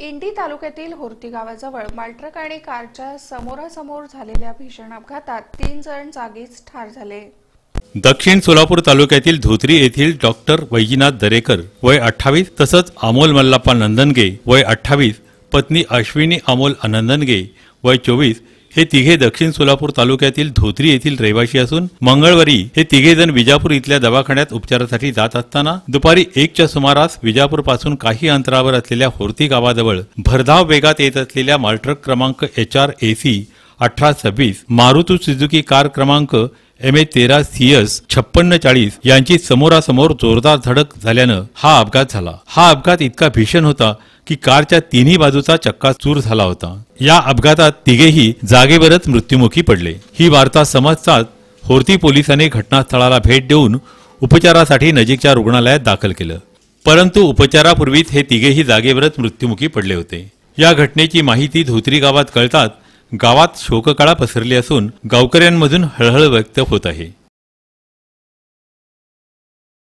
इंडी तालुक्यातील होर्ती गावाजवळ मालट्रक आणि कारच्या समोरासमोर झालेल्या भीषण अपघातात तीन जण जागीच ठार झाले. दक्षिण सोलापूर तालुक्यातील धोत्री येथील डॉक्टर वैजीनाथ दरेकर वय अठ्ठावीस तसंच अमोल मल्लाप्पा नंदनगे वय अठ्ठावीस पत्नी अश्विनी अमोल आनंदनगे वय चोवीस हे तिघे दक्षिण सोलापूर तालुक्यातील धोत्री येथील रहिवाशी असून मंगळवारी हे तिघे जण विजापूर इथल्या दवाखान्यात उपचारासाठी जात असताना दुपारी एकच्या सुमारास विजापूरपासून काही अंतरावर असलेल्या होर्ती गावाजवळ भरधाव वेगात येत असलेल्या मालट्रक क्रमांक एच आर एसी अठरा सव्वीस मारुती सुझुकी कार क्रमांक एम ए तेरा सी एस छप्पन्न चाळीस यांची समोरासमोर जोरदार धडक झाल्यानं हा अपघात झाला. हा अपघात इतका भीषण होता की कारच्या तिन्ही बाजूचा चक्का चूर झाला होता. या अपघातात तिघेही जागेवरच मृत्युमुखी पडले. ही वार्ता समजताच होर्ती पोलिसांनी घटनास्थळाला भेट देऊन उपचारासाठी नजीकच्या रुग्णालयात दाखल केलं. परंतु उपचारापूर्वीच हे तिघेही जागेवरच मृत्युमुखी पडले होते. या घटनेची माहिती धोत्री गावात कळतात गावात शोककळा पसरली असून गावकऱ्यांमधून हळहळ व्यक्त होत आहे.